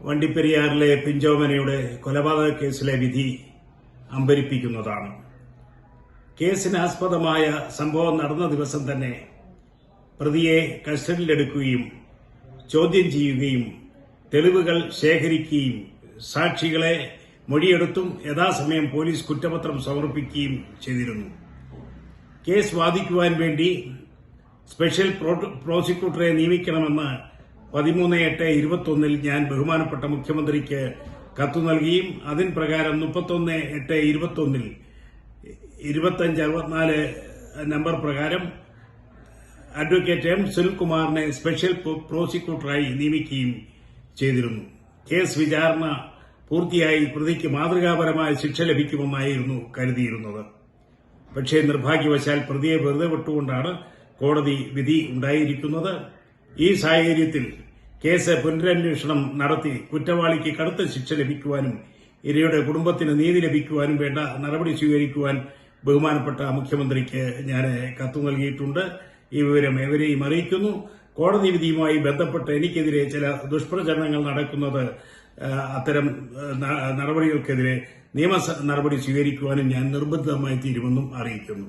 വണ്ടിപ്പെരിയാറിലെ പിഞ്ചോമനയുടെ കൊലപാതക കേസിലെ വിധി അമ്പരിപ്പിക്കുന്നതാണ്. കേസിനാസ്പദമായ സംഭവം നടന്ന ദിവസം തന്നെ പ്രതിയെ കസ്റ്റഡിയിലെടുക്കുകയും ചോദ്യം ചെയ്യുകയും തെളിവുകൾ ശേഖരിക്കുകയും സാക്ഷികളെ മൊഴിയെടുത്തും യഥാസമയം പോലീസ് കുറ്റപത്രം സമർപ്പിക്കുകയും ചെയ്തിരുന്നു. കേസ് വാദിക്കുവാൻ വേണ്ടി സ്പെഷ്യൽ പ്രോസിക്യൂട്ടറെ നിയമിക്കണമെന്ന് പതിമൂന്ന് എട്ട് ഇരുപത്തൊന്നിൽ ഞാൻ ബഹുമാനപ്പെട്ട മുഖ്യമന്ത്രിക്ക് കത്തു നൽകിയും അതിൻ പ്രകാരം മുപ്പത്തൊന്ന് എട്ട് ഇരുപത്തൊന്നിൽ ഇരുപത്തഞ്ച് അറുപത്തിനാല് നമ്പർ പ്രകാരം അഡ്വക്കേറ്റ് എം സുനിൽകുമാറിനെ സ്പെഷ്യൽ പ്രോസിക്യൂട്ടറായി നിയമിക്കുകയും ചെയ്തിരുന്നു. കേസ് വിചാരണ പൂർത്തിയായി പ്രതിക്ക് മാതൃകാപരമായ ശിക്ഷ ലഭിക്കുമെന്നായിരുന്നു കരുതിയിരുന്നത്. പക്ഷേ നിർഭാഗ്യവശാൽ പ്രതിയെ വെറുതെ വിട്ടുകൊണ്ടാണ് കോടതി വിധി ഉണ്ടായിരിക്കുന്നത്. ഈ സാഹചര്യത്തിൽ കേസ് പുനരന്വേഷണം നടത്തി കുറ്റവാളിക്ക് കടുത്ത ശിക്ഷ ലഭിക്കുവാനും ഇരയുടെ കുടുംബത്തിന് നീതി ലഭിക്കുവാനും വേണ്ട നടപടി സ്വീകരിക്കുവാൻ ബഹുമാനപ്പെട്ട മുഖ്യമന്ത്രിക്ക് ഞാൻ കത്തു നൽകിയിട്ടുണ്ട്. ഈ വിവരം എവരെയും അറിയിക്കുന്നു. കോടതി വിധിയുമായി ബന്ധപ്പെട്ട് എനിക്കെതിരെ ചില ദുഷ്പ്രചരണങ്ങൾ നടക്കുന്നത് അത്തരം നടപടികൾക്കെതിരെ നിയമ നടപടി സ്വീകരിക്കുവാനും ഞാൻ നിർബന്ധിതമായി തീരുമെന്നും അറിയിക്കുന്നു.